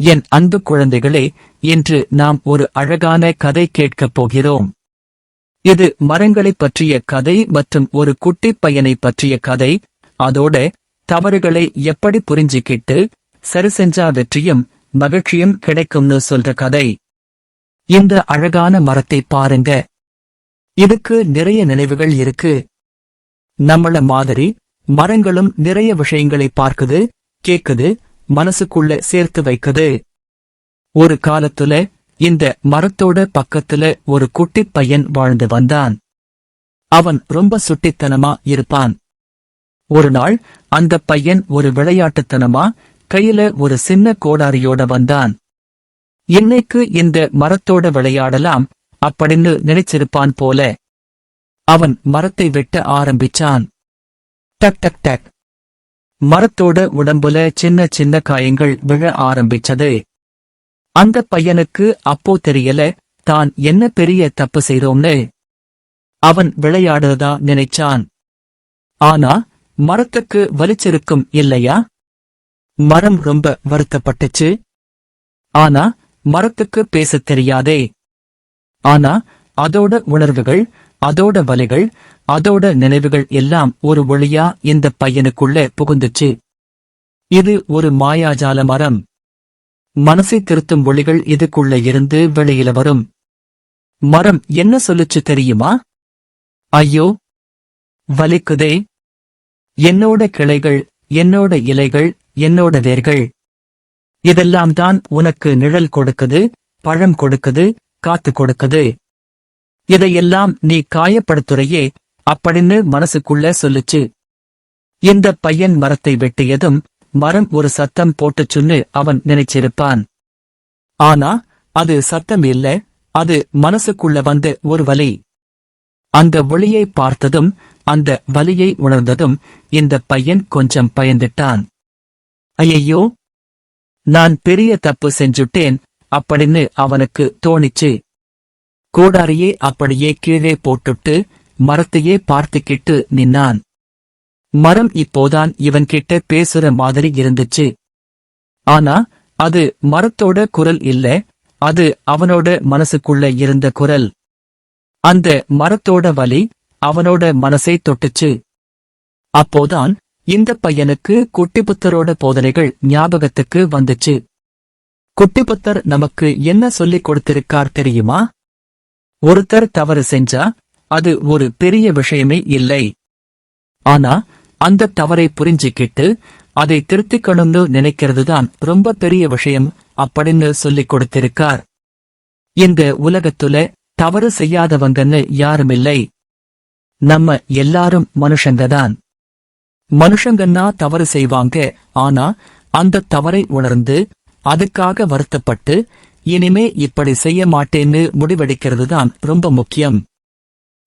என் அன்பு குழந்தைகளே இன்று நாம் ஒரு அழகான கதை கேட்கப் போகிறோம். இது மரங்களைப் பற்றிய கதை மற்றும் ஒரு குட்டிப் பையனை பற்றிய கதை. அதோட தவறுகளை எப்படி புரிஞ்சுக்கிட்டு சரி செஞ்சா வெற்றியும் மகிழ்ச்சியும் கிடைக்கும்னு சொல்ற கதை. இந்த அழகான மரத்தை பாருங்க. இதுக்கு நிறைய நினைவுகள் இருக்கு. நம்மள மாதிரி மரங்களும் நிறைய விஷயங்களை பார்க்குது கேக்குது மனசுக்குள்ள சேர்த்து வைக்குது. ஒரு காலத்துல இந்த மரத்தோட பக்கத்துல ஒரு குட்டிப் பையன் வாழ்ந்து வந்தான். அவன் ரொம்ப சுட்டித்தனமா இருப்பான். ஒரு நாள் அந்த பையன் ஒரு விளையாட்டுத்தனமா கையில ஒரு சின்ன கோடாரியோட வந்தான். இன்னைக்கு இந்த மரத்தோட விளையாடலாம் அப்படின்னு நினைச்சிருப்பான் போல. அவன் மரத்தை வெட்ட ஆரம்பிச்சான். டக் டக் டக். மரத்தோட உடம்புல சின்ன சின்ன காயங்கள் விழ ஆரம்பிச்சது. அந்த பையனுக்கு அப்போ தெரியல தான் என்ன பெரிய தப்பு செய்தோம்னு? அவன் விளையாடுறதா நினைச்சான். ஆனா மரத்துக்கு வலிச்சிருக்கும் இல்லையா? மரம் ரொம்ப வருத்தப்பட்டுச்சு. ஆனா மரத்துக்கு பேசத் தெரியாதே. ஆனா அதோட உணர்வுகள் அதோட வலிகள் அதோட நினைவுகள் எல்லாம் ஒரு ஒளியா இந்த பையனுக்குள்ள புகுந்துச்சு. இது ஒரு மாயாஜால மரம். மனசை திருத்தும் ஒளிகள் இதுக்குள்ள இருந்து வெளியில வரும். மரம் என்ன சொல்லுச்சு தெரியுமா? ஐயோ! வலிக்குதே. என்னோட கிளைகள் என்னோட இலைகள் என்னோட வேர்கள். இதெல்லாம் தான் உனக்கு நிழல் கொடுக்குது பழம் கொடுக்குது காத்து கொடுக்குது. இதையெல்லாம் நீ காயப்படுத்துறையே அப்படின்னு மனசுக்குள்ள சொல்லுச்சு. இந்த பையன் மரத்தை வெட்டியதும் மரம் ஒரு சத்தம் போட்டுச்சுன்னு அவன் நினைச்சிருப்பான். ஆனா அது சத்தம் இல்ல அது மனசுக்குள்ள வந்த ஒரு வலி. அந்த ஒளியை பார்த்ததும் அந்த வலியை உணர்ந்ததும் இந்த பையன் கொஞ்சம் பயந்துட்டான். ஐயையோ நான் பெரிய தப்பு செஞ்சுட்டேன் அப்படின்னு அவனுக்கு தோணிச்சு. கோடாரியே அப்படியே கீழே போட்டுட்டு மரத்தையே பார்த்துக்கிட்டு நின்னான். மரம் இப்போதான் இவன் கிட்ட பேசுற மாதிரி இருந்துச்சு. ஆனா அது மரத்தோட குரல் இல்ல அது அவனோட மனசுக்குள்ள இருந்த குரல். அந்த மரத்தோட வலி அவனோட மனசை தொட்டுச்சு. அப்போதான் இந்த பையனுக்கு குட்டிபுத்தரோட போதனைகள் ஞாபகத்துக்கு வந்துச்சு. குட்டிபுத்தர் நமக்கு என்ன சொல்லிக் கொடுத்திருக்கார் தெரியுமா? ஒருத்தர் தவறு செஞ்சா அது ஒரு பெரிய விஷயமே இல்லை. ஆனா அந்த தவறை புரிஞ்சுக்கிட்டு அதை திருத்திக்கணும்னு நினைக்கிறதுதான் ரொம்ப பெரிய விஷயம் அப்படின்னு சொல்லிக் கொடுத்திருக்கார். இந்த உலகத்துல தவறு செய்யாதவங்கன்னு யாருமில்லை. நம்ம எல்லாரும் மனுஷங்கதான். மனுஷங்கன்னா தவறு செய்வாங்க ஆனா அந்த தவறை உணர்ந்து அதுக்காக வருத்தப்பட்டு இனிமே இப்படி செய்ய மாட்டேன்னு முடிவெடுக்கிறது தான் ரொம்ப முக்கியம்.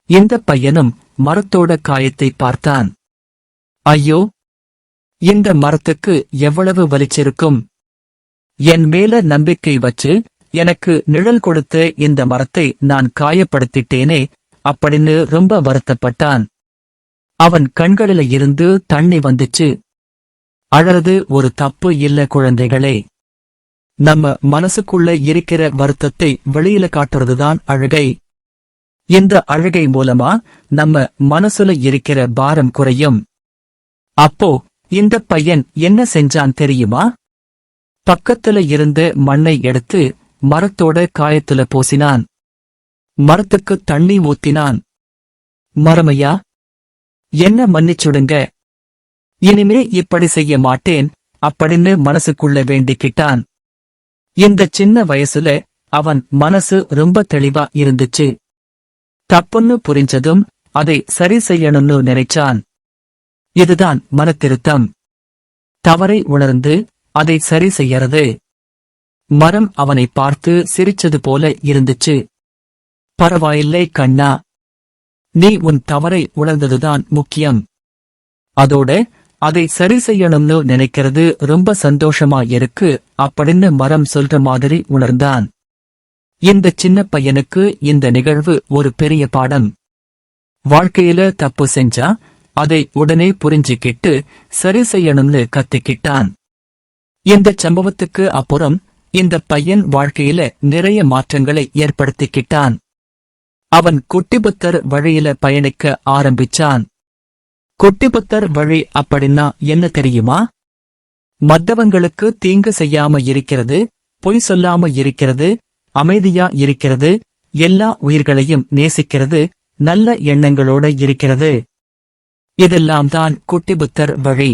இந்த பையனும் மரத்தோட காயத்தை பார்த்தான். ஐயோ! இந்த மரத்துக்கு எவ்வளவு வலிச்சிருக்கும்? என் மேல நம்பிக்கை வச்சு எனக்கு நிழல் கொடுத்த இந்த மரத்தை நான் காயப்படுத்திட்டேனே அப்படின்னு ரொம்ப வருத்தப்பட்டான். அவன் கண்களில இருந்து தண்ணி வந்துச்சு. அழறது ஒரு தப்பு இல்ல குழந்தைகளே. நம்ம மனசுக்குள்ள இருக்கிற வருத்தத்தை வெளியில காட்டுறதுதான் அழகை. இந்த அழகை மூலமா நம்ம மனசுல இருக்கிற பாரம் குறையும். அப்போ இந்த பையன் என்ன செஞ்சான் தெரியுமா? பக்கத்துல இருந்த மண்ணை எடுத்து மரத்தோட காயத்துல பூசினான். மரத்துக்கு தண்ணி ஊத்தினான். மரமையா? என்ன மன்னிச்சுடுங்க. இனிமே இப்படி செய்ய மாட்டேன் அப்படின்னு மனசுக்குள்ள வேண்டிக்கிட்டான். இந்த சின்ன வயசுல அவன் மனசு ரொம்ப தெளிவா இருந்துச்சு. தப்புன்னு புரிஞ்சதும் அதை சரி செய்யணும்னு நினைச்சான். இதுதான் மனத்திருத்தம். தவறை உணர்ந்து அதை சரி செய்யறது. மரம் அவனை பார்த்து சிரிச்சது போல இருந்துச்சு. பரவாயில்லை கண்ணா. நீ உன் தவறை உணர்ந்ததுதான் முக்கியம். அதோட அதை சரி செய்யணும்னு நினைக்கிறது ரொம்ப சந்தோஷமா இருக்கு அப்படின்னு மரம் சொல்ற மாதிரி உணர்ந்தான். இந்த சின்ன பையனுக்கு இந்த நிகழ்வு ஒரு பெரிய பாடம். வாழ்க்கையில தப்பு செஞ்சா அதை உடனே புரிஞ்சுக்கிட்டு சரி செய்யணும்னு கத்துக்கிட்டான். இந்த சம்பவத்துக்கு அப்புறம் இந்த பையன் வாழ்க்கையில நிறைய மாற்றங்களை ஏற்படுத்திக்கிட்டான். அவன் குட்டிபுத்தர் வழியில பயணிக்க ஆரம்பிச்சான். குட்டிபுத்தர் வழி அப்படின்னா என்ன தெரியுமா? மத்தவங்களுக்கு தீங்கு செய்யாம இருக்கிறது பொய் சொல்லாம இருக்கிறது அமைதியா இருக்கிறது எல்லா உயிர்களையும் நேசிக்கிறது நல்ல எண்ணங்களோட இருக்கிறது. இதெல்லாம் தான் குட்டிபுத்தர் வழி.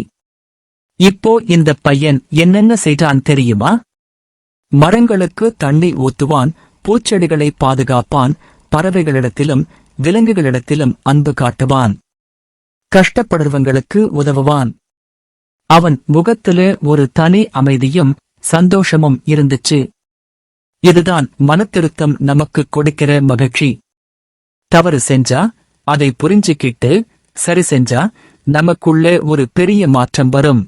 இப்போ இந்த பையன் என்னென்ன செய்தான் தெரியுமா? மரங்களுக்கு தண்ணி ஊத்துவான் பூச்செடிகளை பாதுகாப்பான் பறவைகளிடத்திலும் விலங்குகளிடத்திலும் அன்பு காட்டுவான். கஷ்டப்படுறவங்களுக்கு உதவுவான். அவன் முகத்துல ஒரு தனி அமைதியும் சந்தோஷமும் இருந்துச்சு. இதுதான் மனத்திருத்தம் நமக்கு கொடுக்கிற மகிழ்ச்சி. தவறு செஞ்சா அதை புரிஞ்சுக்கிட்டு சரி செஞ்சா நமக்குள்ள ஒரு பெரிய மாற்றம் வரும்.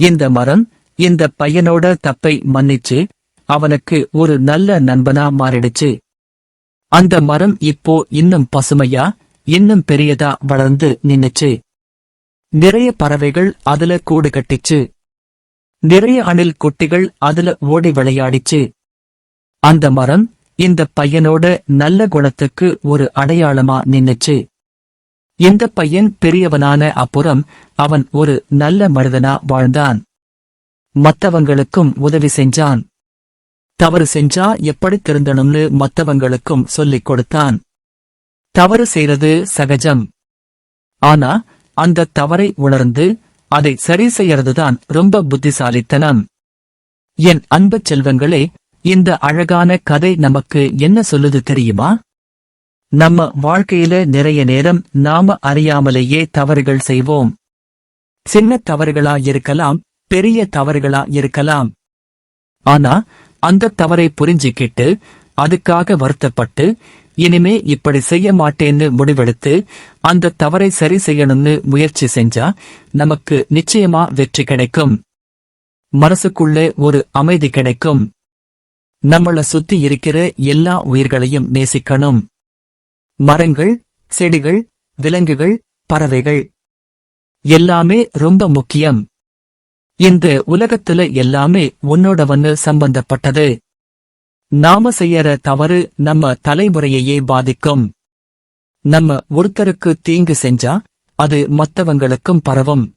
இந்த மரம் இந்த பையனோட தப்பை மன்னிச்சு அவனுக்கு ஒரு நல்ல நண்பனா மாறிடுச்சு. அந்த மரம் இப்போ இன்னும் பசுமையா இன்னும் பெரியதா வளர்ந்து நின்னுச்சு. நிறைய பறவைகள் அதுல கூடு கட்டிச்சு. நிறைய அணில் குட்டிகள் அதுல ஓடி விளையாடிச்சு. அந்த மரம் இந்த பையனோட நல்ல குணத்துக்கு ஒரு அடையாளமா நின்னுச்சு. இந்த பையன் பெரியவனான அப்புறம் அவன் ஒரு நல்ல மனிதனா வாழ்ந்தான். மத்தவங்களுக்கும் உதவி செஞ்சான். தவறு செஞ்சா எப்படி திருந்தணும்னு மத்தவங்களுக்கும் சொல்லிக் கொடுத்தான். தவறு செய்யறது சகஜம். ஆனா அந்த தவறை உணர்ந்து அதை சரி செய்யறதுதான் ரொம்ப புத்திசாலித்தனம். என் அன்பு செல்வங்களே இந்த அழகான கதை நமக்கு என்ன சொல்லுது தெரியுமா? நம்ம வாழ்க்கையில நிறைய நேரம் நாம அறியாமலேயே தவறுகள் செய்வோம். சின்ன தவறுகளா இருக்கலாம் பெரிய தவறுகளா இருக்கலாம். ஆனா அந்த தவறை புரிஞ்சுக்கிட்டு அதுக்காக வருத்தப்பட்டு இனிமே இப்படி செய்ய மாட்டேன்னு முடிவெடுத்து அந்த தவறை சரி செய்யணும்னு முயற்சி செஞ்சா நமக்கு நிச்சயமா வெற்றி கிடைக்கும். மனசுக்குள்ளே ஒரு அமைதி கிடைக்கும். நம்மள சுத்தி இருக்கிற எல்லா உயிர்களையும் நேசிக்கணும். மரங்கள் செடிகள் விலங்குகள் பறவைகள் எல்லாமே ரொம்ப முக்கியம். இந்த உலகத்துல எல்லாமே உன்னோட வந்து சம்பந்தப்பட்டது. நாம செய்யற தவறு நம்ம தலைமுறையையே பாதிக்கும். நம்ம ஒருத்தருக்கு தீங்கு செஞ்சா அது மத்தவங்களுக்கும் பரவும்.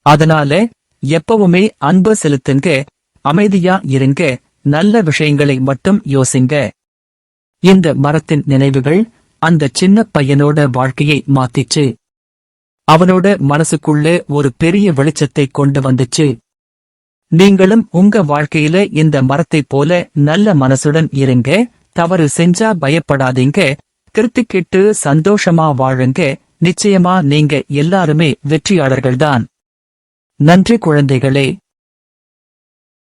அதனால எப்பவுமே அன்பு செலுத்துங்க அமைதியா இருங்க நல்ல விஷயங்களை மட்டும் யோசிங்க. இந்த மரத்தின் நினைவுகள் அந்த சின்ன பையனோட வாழ்க்கையை மாத்திச்சு. அவனோட மனசுக்குள்ளே ஒரு பெரிய வெளிச்சத்தை கொண்டு வந்துச்சு. நீங்களும் உங்க வாழ்க்கையில இந்த மரத்தைப் போல நல்ல மனசுடன் இருங்க தவறு செஞ்சா பயப்படாதீங்க திருத்திக்கிட்டு சந்தோஷமா வாழுங்க நிச்சயமா நீங்க எல்லாருமே வெற்றியாளர்கள்தான். நன்றி குழந்தைகளே.